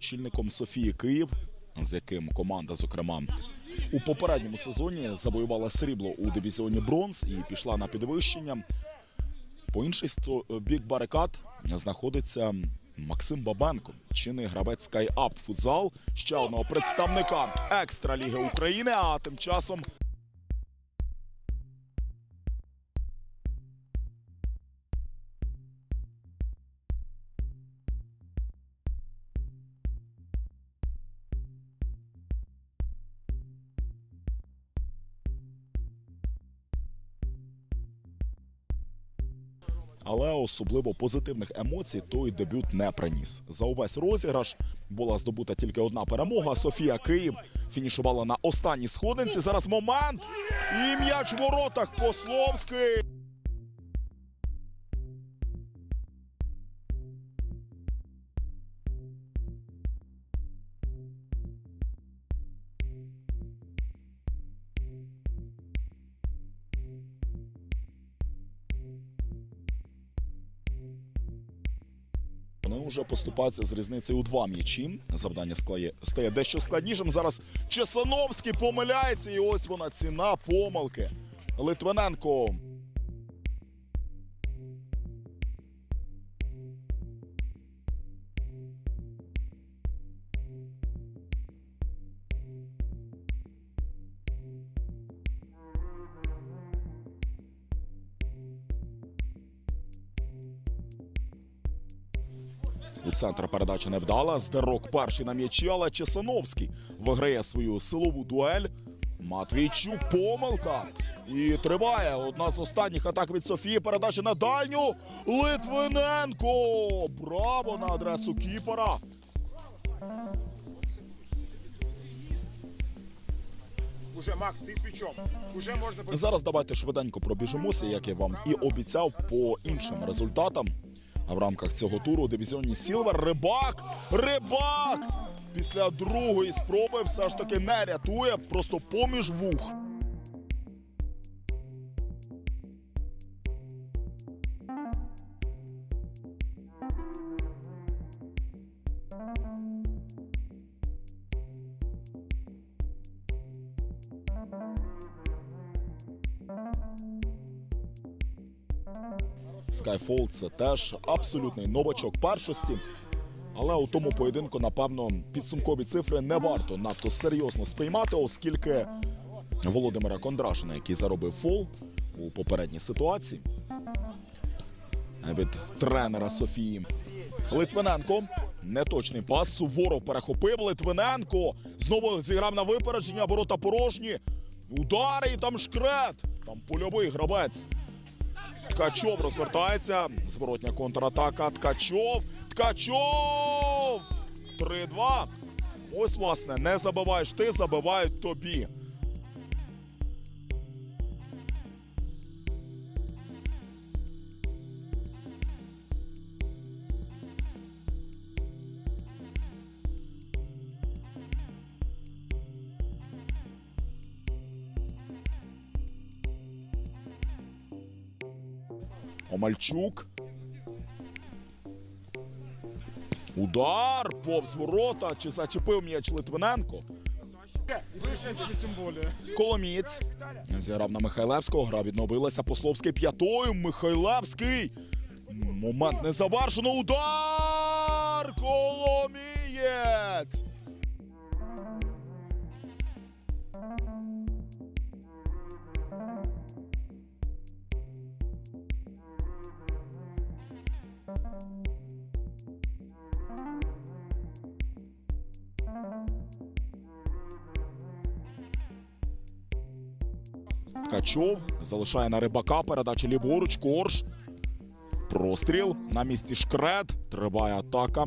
очільником Софії Київ, з яким команда, зокрема, у попередньому сезоні завоювала срібло у дивізіоні бронз і пішла на підвищення. По інший бік барикад знаходиться Максим Бабенко, чинний гравець SkyUp футзал, ще одного представника екстраліги України. А тим часом Але особливо позитивних емоцій той дебют не приніс. За увесь розіграш була здобута тільки одна перемога. Софія Київ фінішувала на останній сходинці. Зараз момент. І м'яч в воротах Пословський. Вони вже поступатися з різницею у два м'ячі. Завдання склає, стає дещо складнішим. Зараз Чесановський помиляється, і ось вона ціна помилки. Литвиненко. У центр передача невдала. Здерок перший на м'ячі, але Чесановський виграє свою силову дуель. Матвійчук помилка. І триває одна з останніх атак від Софії. Передача на дальню. Литвиненко. Браво на адресу Кіпера. Уже, Макс, ти з м'ячом. Уже можна... Зараз давайте швиденько пробіжимося, як я вам і обіцяв, по іншим результатам. А в рамках цього туру у дивізіоні Сілвер Рибак! Рибак! Після другої спроби все ж таки не рятує, просто поміж вух. Skyfall це теж абсолютний новачок першості. Але у тому поєдинку, напевно, підсумкові цифри не варто надто серйозно сприймати, оскільки Володимира Кондрашина, який заробив фол у попередній ситуації від тренера Софії. Литвиненко. Неточний пас. Суворов перехопив. Литвиненко. Знову зіграв на випередження. Ворота порожні. Удари і там шкрет. Там польовий гравець. Ткачов розвертається. Зворотня контратака. Ткачов. Ткачов! 3-2. Ось, власне, не забиваєш ти, забивають тобі. Омальчук. Удар повз ворота. Чи зачепив м'яч Литвиненко? Коломієць зіграв на Михайлевського. Гра відновилася. Пословський п'ятою. Михайлевський. Момент не завершено. Удар! Коломієць! Ткачов залишає на рибака. Передача ліворуч. Корж. Простріл. На місці шкрет. Триває атака.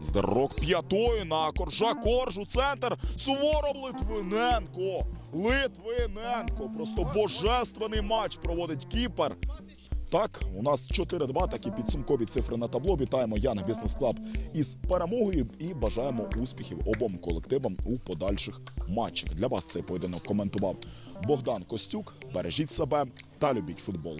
Здорок п'ятою на коржа. Корж у центр. Суворов Литвиненко. Литвиненко. Просто божественний матч проводить кіпер. Так, у нас 4-2, такі підсумкові цифри на табло. Вітаємо Яна Бізнес Клаб із перемогою і бажаємо успіхів обом колективам у подальших матчах. Для вас цей поєдинок коментував Богдан Костюк. Бережіть себе та любіть футбол.